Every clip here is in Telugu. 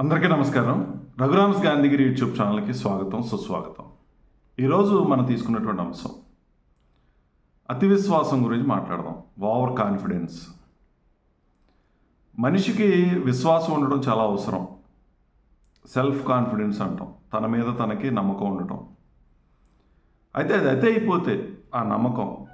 అందరికీ నమస్కారం. రఘురామ్స్ గాంధీగిరి యూట్యూబ్ ఛానల్కి స్వాగతం సుస్వాగతం. ఈరోజు మనం తీసుకున్నటువంటి అంశం. అతి విశ్వాసం గురించి మాట్లాడదాం. Over confidence. మనిషికి విశ్వాసం ఉండడం చాలా అవసరం. సెల్ఫ్ కాన్ఫిడెన్స్ అంటాం. తన మీద తనకి నమ్మకం ఉండటం. అయితే అది అతి అయిపోతే ఆ నమ్మకం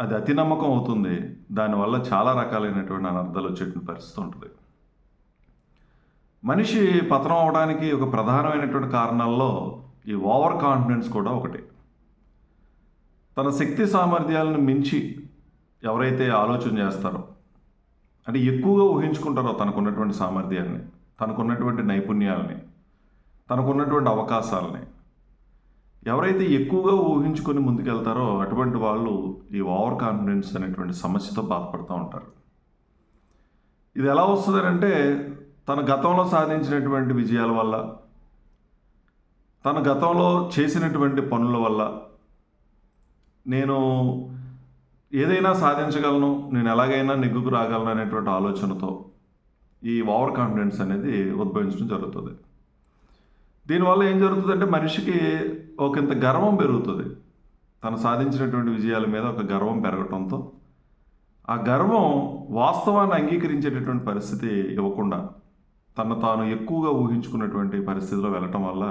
అది అతి నమ్మకం అవుతుంది. దానివల్ల చాలా రకాలైనటువంటి అనర్థాలు వచ్చేటువంటి పరిస్థితి ఉంటుంది. మనిషి పతనం అవడానికి ఒక ప్రధానమైనటువంటి కారణాల్లో ఈ ఓవర్ కాన్ఫిడెన్స్ కూడా ఒకటి. తన శక్తి సామర్థ్యాలను మించి ఎవరైతే ఆలోచన చేస్తారో అంటే ఎక్కువగా ఊహించుకుంటారో తనకున్నటువంటి సామర్థ్యాన్ని తనకున్నటువంటి నైపుణ్యాలని తనకున్నటువంటి అవకాశాలని ఎవరైతే ఎక్కువగా ఊహించుకొని ముందుకెళ్తారో అటువంటి వాళ్ళు ఈ ఓవర్ కాన్ఫిడెన్స్ అనేటువంటి సమస్యతో బాధపడుతూ ఉంటారు. ఇది ఎలా వస్తుందంటే తన గతంలో సాధించినటువంటి విజయాల వల్ల తన గతంలో చేసినటువంటి పనుల వల్ల నేను ఏదైనా సాధించగలను నేను ఎలాగైనా నెగ్గుకు రాగలను అనేటువంటి ఆలోచనతో ఈ ఓవర్ కాన్ఫిడెన్స్ అనేది ఉద్భవించడం జరుగుతుంది. దీనివల్ల ఏం జరుగుతుందంటే మనిషికి ఒకంత గర్వం పెరుగుతుంది. తను సాధించినటువంటి విజయాల మీద ఒక గర్వం పెరగటంతో ఆ గర్వం వాస్తవాన్ని అంగీకరించేటటువంటి పరిస్థితి ఇవ్వకుండా తను తాను ఎక్కువగా ఊహించుకున్నటువంటి పరిస్థితిలో వెళ్ళటం వల్ల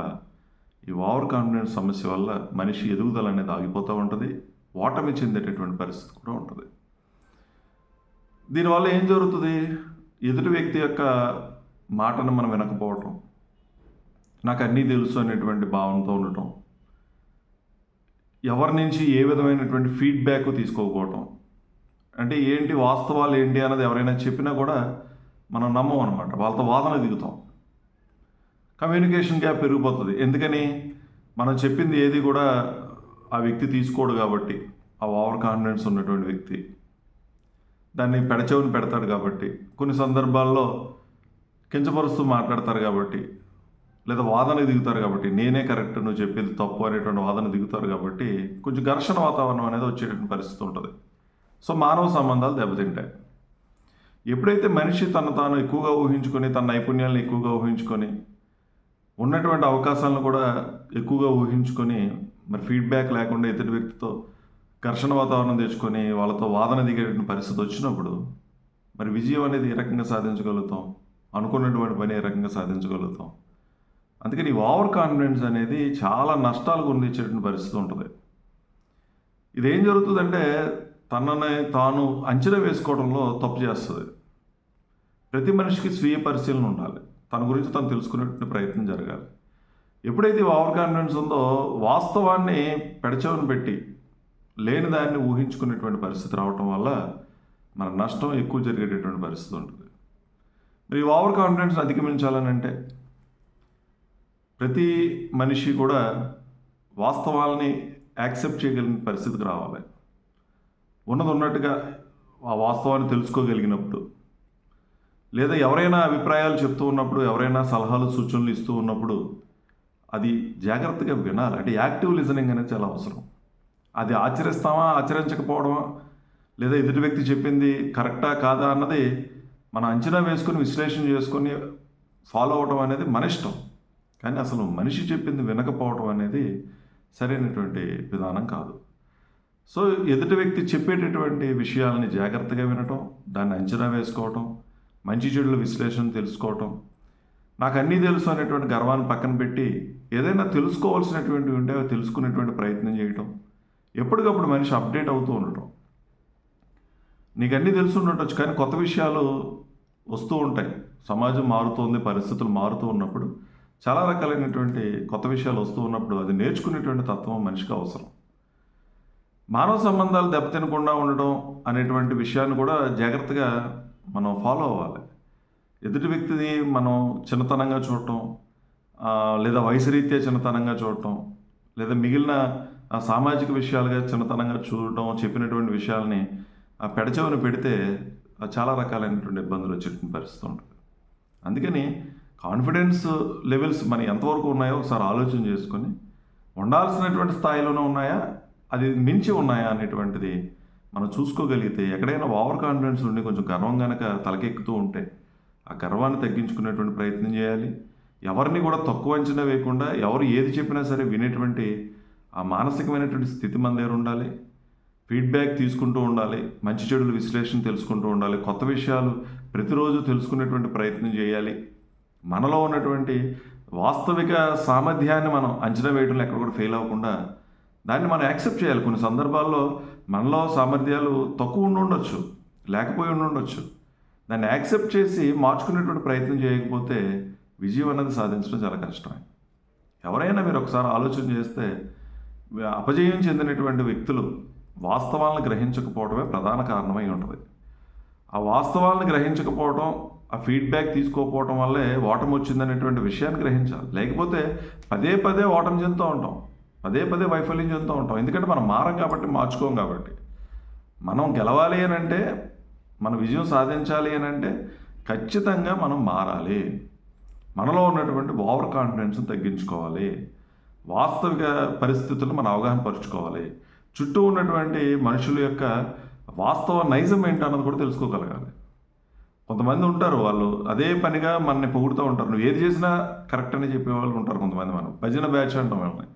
ఈ ఓవర్ కాన్ఫిడెన్స్ సమస్య వల్ల మనిషి ఎదుగుదల అనేది ఆగిపోతూ ఉంటుంది ఓటమి చెందేటటువంటి పరిస్థితి కూడా ఉంటుంది. దీనివల్ల ఏం జరుగుతుంది? ఎదుటి వ్యక్తి యొక్క మాటను మనం వినకపోవటం నాకు అన్నీ తెలుసు అనేటువంటి భావనతో ఉండటం ఎవరి నుంచి ఏ విధమైనటువంటి ఫీడ్బ్యాక్ తీసుకోకపోవటం అంటే ఏంటి వాస్తవాలు ఏంటి అన్నది ఎవరైనా చెప్పినా కూడా మనం నమ్మం అనమాట వాళ్ళతో వాదన దిగుతాం. కమ్యూనికేషన్ గ్యాప్ పెరిగిపోతుంది. ఎందుకని? మనం చెప్పింది ఏది కూడా ఆ వ్యక్తి తీసుకోడు కాబట్టి ఆ ఓవర్ కాన్ఫిడెన్స్ ఉన్నటువంటి వ్యక్తి. దాన్ని పెడచెవుని పెడతాడు కాబట్టి కొన్ని సందర్భాల్లో కించపరుస్తూ మాట్లాడతారు కాబట్టి లేదా వాదన దిగుతారు కాబట్టి నేనే కరెక్ట్ నువ్వు చెప్పేది తప్పు అనేటువంటి వాదన దిగుతారు కాబట్టి కొంచెం ఘర్షణ వాతావరణం అనేది వచ్చేటువంటి పరిస్థితి ఉంటుంది. సో మానవ సంబంధాలు దెబ్బతింటాయి. ఎప్పుడైతే మనిషి తను తాను ఎక్కువగా ఊహించుకొని తన నైపుణ్యాలను ఎక్కువగా ఊహించుకొని ఉన్నటువంటి అవకాశాలను కూడా ఎక్కువగా ఊహించుకొని మరి ఫీడ్బ్యాక్ లేకుండా ఎదుటి వ్యక్తితో ఘర్షణ వాతావరణం తెచ్చుకొని వాళ్ళతో వాదన దిగేటువంటి పరిస్థితి వచ్చినప్పుడు మరి విజయం అనేది ఏ రకంగా సాధించగలుగుతాం? అనుకున్నటువంటి పని ఏ రకంగా సాధించగలుగుతాం? అందుకని ఈ ఓవర్ కాన్ఫిడెన్స్ అనేది చాలా నష్టాలు గురించేటువంటి పరిస్థితి ఉంటుంది. ఇదేం జరుగుతుందంటే తనని తాను అంచనా వేసుకోవడంలో తప్పు చేస్తుంది. ప్రతి మనిషికి స్వీయ పరిశీలన ఉండాలి. తన గురించి తను తెలుసుకునేటువంటి ప్రయత్నం జరగాలి. ఎప్పుడైతే ఓవర్ కాన్ఫిడెన్స్ ఉందో వాస్తవాన్ని పెడచవని పెట్టి లేని దాన్ని ఊహించుకునేటువంటి పరిస్థితి రావటం వల్ల మన నష్టం ఎక్కువ జరిగేటటువంటి పరిస్థితి ఉంటుంది. మరి ఓవర్ కాన్ఫిడెన్స్ అధిగమించాలని అంటే ప్రతి మనిషి కూడా వాస్తవాల్ని యాక్సెప్ట్ చేయగలిగిన పరిస్థితికి రావాలి. ఉన్నది ఉన్నట్టుగా ఆ వాస్తవాన్ని తెలుసుకోగలిగినప్పుడు. లేదా ఎవరైనా అభిప్రాయాలు చెప్తూ ఉన్నప్పుడు ఎవరైనా సలహాలు సూచనలు ఇస్తూ ఉన్నప్పుడు అది జాగ్రత్తగా వినాలి. అంటే యాక్టివ్ లిజనింగ్ అనేది చాలా అవసరం. అది ఆచరిస్తామా ఆచరించకపోవడమా లేదా ఎదుటి వ్యక్తి చెప్పింది కరెక్టా కాదా అన్నది మనం అంచనా వేసుకొని విశ్లేషణ చేసుకొని ఫాలో అవడం అనేది మన ఇష్టం. కానీ అసలు మనిషి చెప్పింది వినకపోవడం అనేది సరైనటువంటి విధానం కాదు. సో ఎదుటి వ్యక్తి చెప్పేటటువంటి విషయాలని జాగ్రత్తగా వినటం దాన్ని అంచనా వేసుకోవటం మంచి చెడుల విశ్లేషణ తెలుసుకోవటం. నాకు అన్నీ తెలుసు అనేటువంటి గర్వాన్ని పక్కన పెట్టి ఏదైనా తెలుసుకోవాల్సినటువంటి ఉంటే తెలుసుకునేటువంటి ప్రయత్నం చేయటం. ఎప్పటికప్పుడు మనిషి అప్డేట్ అవుతూ ఉండటం. నీకు అన్నీ తెలుసు ఉండటచ్చు కానీ కొత్త విషయాలు వస్తూ ఉంటాయి. సమాజం మారుతోంది పరిస్థితులు మారుతూ ఉన్నప్పుడు చాలా రకాలైనటువంటి కొత్త విషయాలు వస్తూ ఉన్నప్పుడు అది నేర్చుకునేటువంటి తత్వం మనిషికి అవసరం. మానవ సంబంధాలు దెబ్బతినకుండా ఉండడం అనేటువంటి విషయాన్ని కూడా జాగ్రత్తగా మనం ఫాలో అవ్వాలి. ఎదుటి వ్యక్తిది మనం చిన్నతనంగా చూడటం లేదా వయసు రీత్యా చిన్నతనంగా చూడటం లేదా మిగిలిన సామాజిక విషయాలుగా చిన్నతనంగా చూడటం చెప్పినటువంటి విషయాలని ఆ పెడచవని పెడితే చాలా రకాలైనటువంటి ఇబ్బందులు వచ్చేటువంటి పరిస్థితి ఉంటుంది. అందుకని కాన్ఫిడెన్స్ లెవెల్స్ మన ఎంతవరకు ఉన్నాయో ఒకసారి ఆలోచన చేసుకొని ఉండాల్సినటువంటి స్థాయిలోనే ఉన్నాయా? అది మించి ఉన్నాయా అనేటువంటిది మనం చూసుకోగలిగితే ఎక్కడైనా ఓవర్ కాన్ఫిడెన్స్ ఉండి కొంచెం గర్వం కనుక తలకెక్కుతూ ఉంటే ఆ గర్వాన్ని తగ్గించుకునేటువంటి ప్రయత్నం చేయాలి. ఎవరిని కూడా తక్కువ అంచనా వేయకుండా ఎవరు ఏది చెప్పినా సరే వినేటువంటి ఆ మానసికమైనటువంటి స్థితి మన దగ్గర ఉండాలి. ఫీడ్బ్యాక్ తీసుకుంటూ ఉండాలి. మంచి చెడుల విశ్లేషణ తెలుసుకుంటూ ఉండాలి. కొత్త విషయాలు ప్రతిరోజు తెలుసుకునేటువంటి ప్రయత్నం చేయాలి. మనలో ఉన్నటువంటి వాస్తవిక సామర్థ్యాన్ని మనం అంచనా వేయడంలో ఎక్కడ కూడా ఫెయిల్ అవ్వకుండా దాన్ని మనం యాక్సెప్ట్ చేయాలి. కొన్ని సందర్భాల్లో మనలో సామర్థ్యాలు తక్కువ ఉండి ఉండొచ్చు లేకపోయి ఉండి ఉండొచ్చు. దాన్ని యాక్సెప్ట్ చేసి మార్చుకునేటువంటి ప్రయత్నం చేయకపోతే విజయం అన్నది సాధించడం చాలా కష్టమే. ఎవరైనా మీరు ఒకసారి ఆలోచన చేస్తే అపజయం చెందినటువంటి వ్యక్తులు వాస్తవాలను గ్రహించకపోవడమే ప్రధాన కారణమై ఉంటుంది. ఆ వాస్తవాలను గ్రహించకపోవడం ఆ ఫీడ్బ్యాక్ తీసుకోకపోవడం వల్లే ఓటమి వచ్చిందనేటువంటి విషయాన్ని గ్రహించాలి. లేకపోతే పదే పదే ఓటమి చెందుతూ ఉంటాం. పదే పదే వైఫల్యం చెందుతూ ఉంటాం. ఎందుకంటే మనం మారం కాబట్టి మార్చుకోం కాబట్టి. మనం గెలవాలి అని అంటే మన విజయం సాధించాలి అని అంటే ఖచ్చితంగా మనం మారాలి. మనలో ఉన్నటువంటి ఓవర్ కాన్ఫిడెన్స్ని తగ్గించుకోవాలి. వాస్తవిక పరిస్థితులను మనం అవగాహన పరుచుకోవాలి. చుట్టూ ఉన్నటువంటి మనుషుల యొక్క వాస్తవ నైజం ఏంటన్నది కూడా తెలుసుకోగలగాలి. కొంతమంది ఉంటారు వాళ్ళు అదే పనిగా మనని పొగుడుతూ ఉంటారు. నువ్వు ఏది చేసినా కరెక్ట్ అని చెప్పే వాళ్ళు ఉంటారు కొంతమంది మనం. భజన బ్యాచ్ అంటాం వాళ్ళని.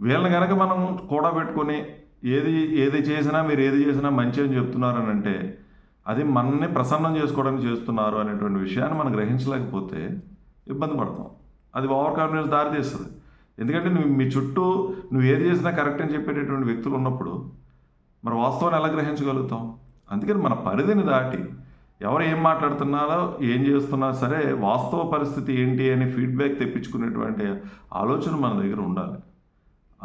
వీళ్ళని కనుక మనం కూడా పెట్టుకొని ఏది ఏది చేసినా మీరు ఏది చేసినా మంచి అని చెప్తున్నారని అంటే అది మనల్ని ప్రసన్నం చేసుకోవడానికి చేస్తున్నారు అనేటువంటి విషయాన్ని మనం గ్రహించలేకపోతే ఇబ్బంది పడతాం. అది ఓవర్ కాన్ఫిడెన్స్ దారితీస్తుంది. ఎందుకంటే నువ్వు మీ చుట్టూ నువ్వు ఏది చేసినా కరెక్ట్ అని చెప్పేటటువంటి వ్యక్తులు ఉన్నప్పుడు మరి వాస్తవాన్ని ఎలా గ్రహించగలుగుతాం? అందుకని మన పరిధిని దాటి ఎవరు ఏం మాట్లాడుతున్నారో ఏం చేస్తున్నా సరే వాస్తవ పరిస్థితి ఏంటి అని ఫీడ్బ్యాక్ తెప్పించుకునేటువంటి ఆలోచన మన దగ్గర ఉండాలి.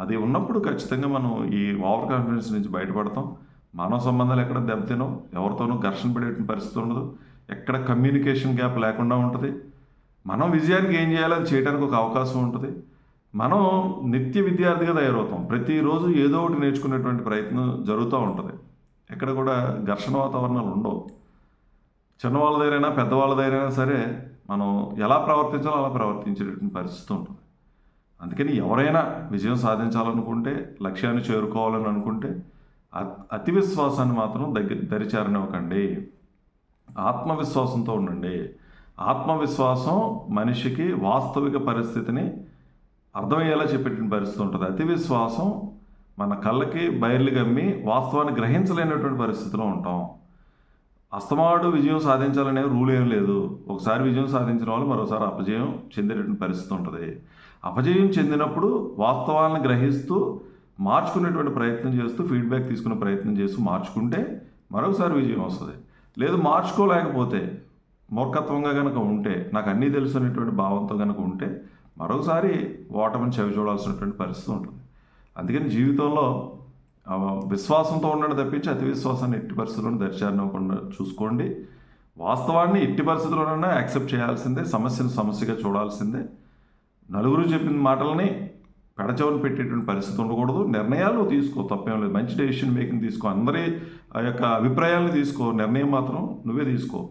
అది ఉన్నప్పుడు ఖచ్చితంగా మనం ఈ ఓవర్ కాన్ఫిడెన్స్ నుంచి బయటపడతాం. మానవ సంబంధాలు ఎక్కడ దెబ్బతినో ఎవరితోనూ ఘర్షణ పడేటువంటి పరిస్థితి ఉండదు. ఎక్కడ కమ్యూనికేషన్ గ్యాప్ లేకుండా ఉంటుంది. మనం విజయానికి ఏం చేయాలో అది చేయడానికి ఒక అవకాశం ఉంటుంది. మనం నిత్య విద్యార్థిగా తయారవుతాం. ప్రతిరోజు ఏదో ఒకటి నేర్చుకునేటువంటి ప్రయత్నం జరుగుతూ ఉంటుంది. ఎక్కడ కూడా ఘర్షణ వాతావరణాలు ఉండవు. చిన్నవాళ్ళ దగ్గరైనా పెద్దవాళ్ళ దగ్గరైనా సరే మనం ఎలా ప్రవర్తించాలో అలా ప్రవర్తించేటటువంటి పరిస్థితి ఉంటుంది. అందుకని ఎవరైనా విజయం సాధించాలనుకుంటే లక్ష్యాన్ని చేరుకోవాలని అనుకుంటే అతి విశ్వాసాన్ని మాత్రం దగ్గర దరిచారనివ్వకండి. ఆత్మవిశ్వాసంతో ఉండండి. ఆత్మవిశ్వాసం మనిషికి వాస్తవిక పరిస్థితిని అర్థమయ్యేలా చెప్పిన పరిస్థితి ఉంటుంది. అతి విశ్వాసం మన కళ్ళకి బయర్లు గమ్మి వాస్తవాన్ని గ్రహించలేనటువంటి పరిస్థితిలో ఉంటాం. అస్తమాడు విజయం సాధించాలనే రూల్ ఏం లేదు. ఒకసారి విజయం సాధించిన వాళ్ళు మరోసారి అపజయం చెందేటటువంటి పరిస్థితి ఉంటుంది. అపజయం చెందినప్పుడు వాస్తవాలను గ్రహిస్తూ మార్చుకునేటువంటి ప్రయత్నం చేస్తూ ఫీడ్బ్యాక్ తీసుకునే ప్రయత్నం చేస్తూ మార్చుకుంటే మరొకసారి విజయం వస్తుంది. లేదు మార్చుకోలేకపోతే మూర్ఖత్వంగా కనుక ఉంటే నాకు అన్నీ తెలుసు అనేటువంటి భావంతో కనుక ఉంటే మరొకసారి ఓటమిని చవి చూడాల్సినటువంటి పరిస్థితి ఉంటుంది. అందుకని జీవితంలో విశ్వాసంతో ఉండడం తప్పించి అతి విశ్వాసాన్ని ఎట్టి పరిస్థితుల్లోనూ దర్శారనివ్వకుండా చూసుకోండి. వాస్తవాన్ని ఎట్టి పరిస్థితుల్లోనైనా యాక్సెప్ట్ చేయాల్సిందే సమస్యను సమస్యగా చూడాల్సిందే. నలుగురు చెప్పిన మాటలని పెడచవని పెట్టేటువంటి పరిస్థితి ఉండకూడదు. నిర్ణయాలు తీసుకో తప్పేం లేదు. మంచి డెసిషన్ మేకింగ్ తీసుకో. అందరి ఆ యొక్క అభిప్రాయాలను తీసుకో. నిర్ణయం మాత్రం నువ్వే తీసుకో.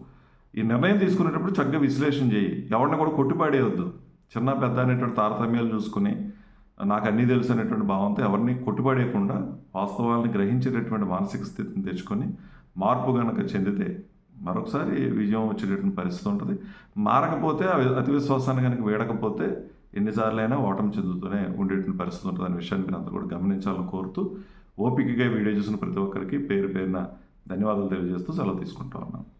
ఈ నిర్ణయం తీసుకునేటప్పుడు చక్కగా విశ్లేషణ చేయి. ఎవరిని కూడా కొట్టిపాడేయొద్దు. చిన్న పెద్ద అనేటువంటి తారతమ్యాలు చూసుకుని నాకు అన్నీ తెలుసు అనేటువంటి భావంతో ఎవరిని కొట్టుపడేయకుండా వాస్తవాలను గ్రహించేటటువంటి మానసిక స్థితిని తెచ్చుకొని మార్పు కనుక చెందితే మరొకసారి విజయం వచ్చేటటువంటి పరిస్థితి ఉంటుంది. మారకపోతే అతి విశ్వాసాన్ని కనుక వేడకపోతే ఎన్నిసార్లు అయినా ఓటమి చెందుతూనే ఉండేటువంటి పరిస్థితి ఉంటుంది. అనే విషయాన్ని మీరు అంతా కూడా గమనించాలని కోరుతూ ఓపికగా వీడియో చూసిన ప్రతి ఒక్కరికి పేరు పేరున ధన్యవాదాలు తెలియజేస్తూ సెలవు తీసుకుంటా ఉన్నాను.